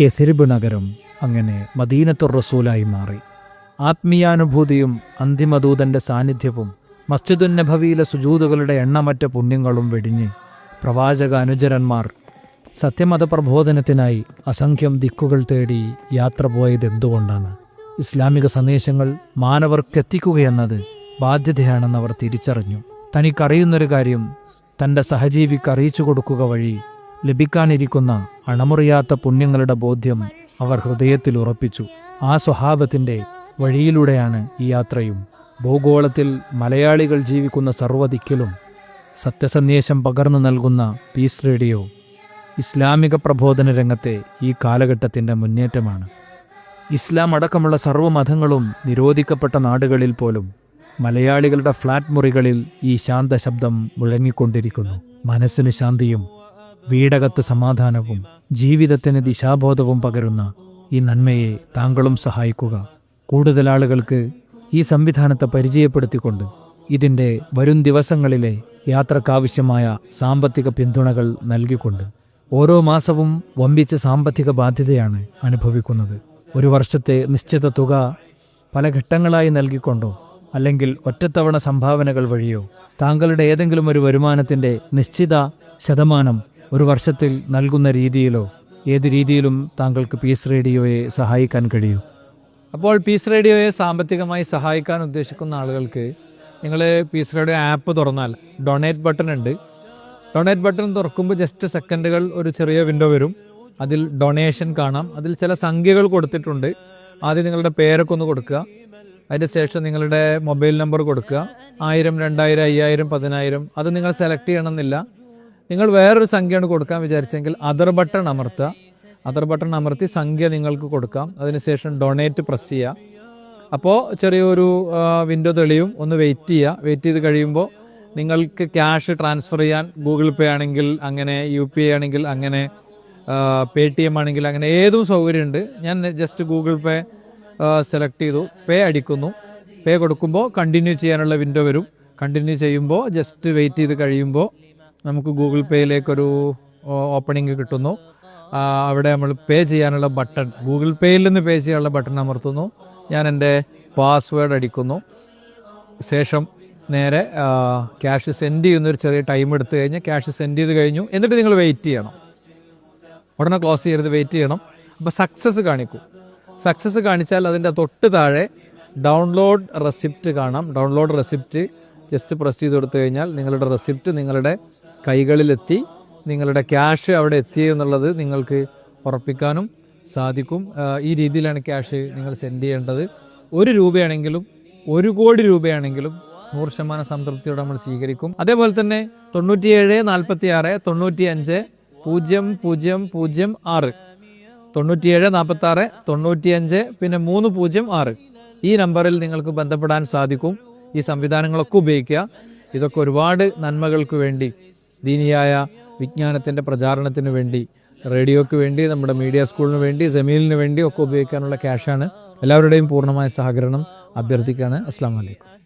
യസിരിബ് നഗരം അങ്ങനെ മദീനത്തുർ റസൂലായി മാറി. ആത്മീയാനുഭൂതിയും അന്തിമദൂതന്റെ സാന്നിധ്യവും മസ്ജിദുൻ നബവിയിലെ സുജൂതുകളുടെ എണ്ണമറ്റ പുണ്യങ്ങളും വെടിഞ്ഞ് പ്രവാചക അനുചരന്മാർ സത്യമത പ്രബോധനത്തിനായി അസംഖ്യം ദിക്കുകൾ തേടി യാത്ര പോയത് എന്തുകൊണ്ടാണ്? ഇസ്ലാമിക സന്ദേശങ്ങൾ മാനവർക്കെത്തിക്കുകയെന്നത് ബാധ്യതയാണെന്ന് അവർ തിരിച്ചറിഞ്ഞു. തനിക്കറിയുന്നൊരു കാര്യം തന്റെ സഹജീവിക്ക് അറിയിച്ചു കൊടുക്കുക വഴി ലഭിക്കാനിരിക്കുന്ന അണമുറിയാത്ത പുണ്യങ്ങളുടെ ബോധ്യം അവർ ഹൃദയത്തിൽ ഉറപ്പിച്ചു. ആ സ്വഭാവത്തിന്റെ വഴിയിലൂടെയാണ് ഈ യാത്രയും. ഭൂഗോളത്തിൽ മലയാളികൾ ജീവിക്കുന്ന സർവതിക്കലും സത്യസന്ദേശം പകർന്നു നൽകുന്ന പീസ് റേഡിയോ ഇസ്ലാമിക പ്രബോധന രംഗത്തെ ഈ കാലഘട്ടത്തിന്റെ മുന്നേറ്റമാണ്. ഇസ്ലാം അടക്കമുള്ള സർവമതങ്ങളും നിരോധിക്കപ്പെട്ട നാടുകളിൽ പോലും മലയാളികളുടെ ഫ്ലാറ്റ് മുറികളിൽ ഈ ശാന്ത ശബ്ദം മുഴങ്ങിക്കൊണ്ടിരിക്കുന്നു. മനസ്സിന് ശാന്തിയും വീടകത്ത് സമാധാനവും ജീവിതത്തിന് ദിശാബോധവും പകരുന്ന ഈ നന്മയെ താങ്കളും സഹായിക്കുക. കൂടുതൽ ആളുകൾക്ക് ഈ സംവിധാനത്തെ പരിചയപ്പെടുത്തിക്കൊണ്ട് ഇതിന്റെ വരും ദിവസങ്ങളിലെ യാത്രക്കാവശ്യമായ സാമ്പത്തിക പിന്തുണകൾ നൽകിക്കൊണ്ട് ഓരോ മാസവും വമ്പിച്ച സാമ്പത്തിക ബാധ്യതയാണ് അനുഭവിക്കുന്നത്. ഒരു വർഷത്തെ നിശ്ചിത തുക പല ഘട്ടങ്ങളായി നൽകിക്കൊണ്ടോ അല്ലെങ്കിൽ ഒറ്റത്തവണ സംഭാവനകൾ വഴിയോ താങ്കളുടെ ഏതെങ്കിലും ഒരു വരുമാനത്തിന്റെ നിശ്ചിത ശതമാനം ഒരു വർഷത്തിൽ നൽകുന്ന രീതിയിലോ ഏത് രീതിയിലും താങ്കൾക്ക് പീസ് റേഡിയോയെ സഹായിക്കാൻ കഴിയും. അപ്പോൾ പീസ് റേഡിയോയെ സാമ്പത്തികമായി സഹായിക്കാൻ ഉദ്ദേശിക്കുന്ന ആളുകൾക്ക് നിങ്ങൾ പീസ് റേഡിയോ ആപ്പ് തുറന്നാൽ ഡൊണേറ്റ് ബട്ടൺ ഉണ്ട്. ഡൊണേറ്റ് ബട്ടൺ തുറക്കുമ്പോൾ ജസ്റ്റ് സെക്കൻഡുകൾ ഒരു ചെറിയ വിൻഡോ വരും. അതിൽ ഡൊണേഷൻ കാണാം. അതിൽ ചില സംഖ്യകൾ കൊടുത്തിട്ടുണ്ട്. ആദ്യം നിങ്ങളുടെ പേരൊക്കെ ഒന്ന് കൊടുക്കുക. അതിന് ശേഷം നിങ്ങളുടെ മൊബൈൽ നമ്പർ കൊടുക്കുക. ആയിരം രണ്ടായിരം അയ്യായിരം പതിനായിരം. അത് നിങ്ങൾ സെലക്ട് ചെയ്യണമെന്നില്ല. നിങ്ങൾ വേറൊരു സംഖ്യയാണ് കൊടുക്കാൻ വിചാരിച്ചെങ്കിൽ അതർ ബട്ടൺ അമർത്തുക. അതർ ബട്ടൺ അമർത്തി സംഖ്യ നിങ്ങൾക്ക് കൊടുക്കാം. അതിനുശേഷം ഡൊണേറ്റ് പ്രസ് ചെയ്യുക. അപ്പോൾ ചെറിയൊരു വിൻഡോ തെളിയും. ഒന്ന് വെയിറ്റ് ചെയ്യുക. വെയിറ്റ് ചെയ്ത് കഴിയുമ്പോൾ നിങ്ങൾക്ക് ക്യാഷ് ട്രാൻസ്ഫർ ചെയ്യാൻ ഗൂഗിൾ പേ ആണെങ്കിൽ അങ്ങനെ യു പി ഐ ആണെങ്കിൽ അങ്ങനെ പേ ടി എം ആണെങ്കിൽ അങ്ങനെ ഏതും സൗകര്യമുണ്ട്. ഞാൻ ജസ്റ്റ് ഗൂഗിൾ പേ സെലക്ട് ചെയ്തു. പേ അടിക്കുന്നു. പേ കൊടുക്കുമ്പോൾ കണ്ടിന്യൂ ചെയ്യാനുള്ള വിൻഡോ വരും. കണ്ടിന്യൂ ചെയ്യുമ്പോൾ ജസ്റ്റ് വെയിറ്റ് ചെയ്ത് കഴിയുമ്പോൾ നമുക്ക് ഗൂഗിൾ പേയിലേക്കൊരു ഓപ്പണിംഗ് കിട്ടുന്നു. അവിടെ നമ്മൾ പേ ചെയ്യാനുള്ള ബട്ടൺ ഗൂഗിൾ പേയിൽ നിന്ന് പേ ചെയ്യാനുള്ള ബട്ടൺ അമർത്തുന്നു. ഞാൻ എന്റെ പാസ്വേഡ് അടിക്കുന്നു. ശേഷം നേരെ ക്യാഷ് സെൻഡ് ചെയ്യുന്നൊരു ചെറിയ ടൈം എടുത്തു കഴിഞ്ഞാൽ ക്യാഷ് സെൻഡ് ചെയ്ത് കഴിഞ്ഞു. എന്നിട്ട് നിങ്ങൾ വെയിറ്റ് ചെയ്യണം. ഉടനെ ക്ലോസ് ചെയ്യരുത് വെയിറ്റ് ചെയ്യണം. അപ്പോൾ സക്സസ് കാണിക്കും. സക്സസ് കാണിച്ചാൽ അതിന്റെ തൊട്ട് താഴെ ഡൗൺലോഡ് റെസിപ്റ്റ് കാണാം. ഡൗൺലോഡ് റെസിപ്റ്റ് ജസ്റ്റ് പ്രസ് ചെയ്ത് കൊടുത്തു കഴിഞ്ഞാൽ നിങ്ങളുടെ റെസിപ്റ്റ് നിങ്ങളുടെ കൈകളിലെത്തി. നിങ്ങളുടെ ക്യാഷ് അവിടെ എത്തി എന്നുള്ളത് നിങ്ങൾക്ക് ഉറപ്പിക്കാനും സാധിക്കും. ഈ രീതിയിലാണ് ക്യാഷ് നിങ്ങൾ സെൻഡ് ചെയ്യേണ്ടത്. ഒരു രൂപയാണെങ്കിലും ഒരു കോടി രൂപയാണെങ്കിലും നൂറ് ശതമാനം സംതൃപ്തിയോടെ നമ്മൾ സ്വീകരിക്കും. അതേപോലെ തന്നെ തൊണ്ണൂറ്റിയേഴ് നാൽപ്പത്തി ആറ് തൊണ്ണൂറ്റി അഞ്ച് പൂജ്യം പൂജ്യം പൂജ്യം ആറ്. തൊണ്ണൂറ്റിയേഴ് നാൽപ്പത്തി ആറ് തൊണ്ണൂറ്റിയഞ്ച് പിന്നെ മൂന്ന് പൂജ്യം ആറ്. ഈ നമ്പറിൽ നിങ്ങൾക്ക് ബന്ധപ്പെടാൻ സാധിക്കും. ഈ സംവിധാനങ്ങളൊക്കെ ഉപയോഗിക്കുക. ഇതൊക്കെ ഒരുപാട് നന്മകൾക്ക് വേണ്ടി ദീനിയായ വിജ്ഞാനത്തിന്റെ പ്രചാരണത്തിന് വേണ്ടി റേഡിയോയ്ക്ക് വേണ്ടി നമ്മുടെ മീഡിയ സ്കൂളിന് വേണ്ടി ജമീലിന് വേണ്ടി ഒക്കെ ഉപയോഗിക്കാനുള്ള ക്യാഷാണ്. എല്ലാവരുടെയും പൂർണമായ സഹകരണം. അഭ്യർത്ഥിക്കുകയാണ്. അസ്സാം വലൈക്കും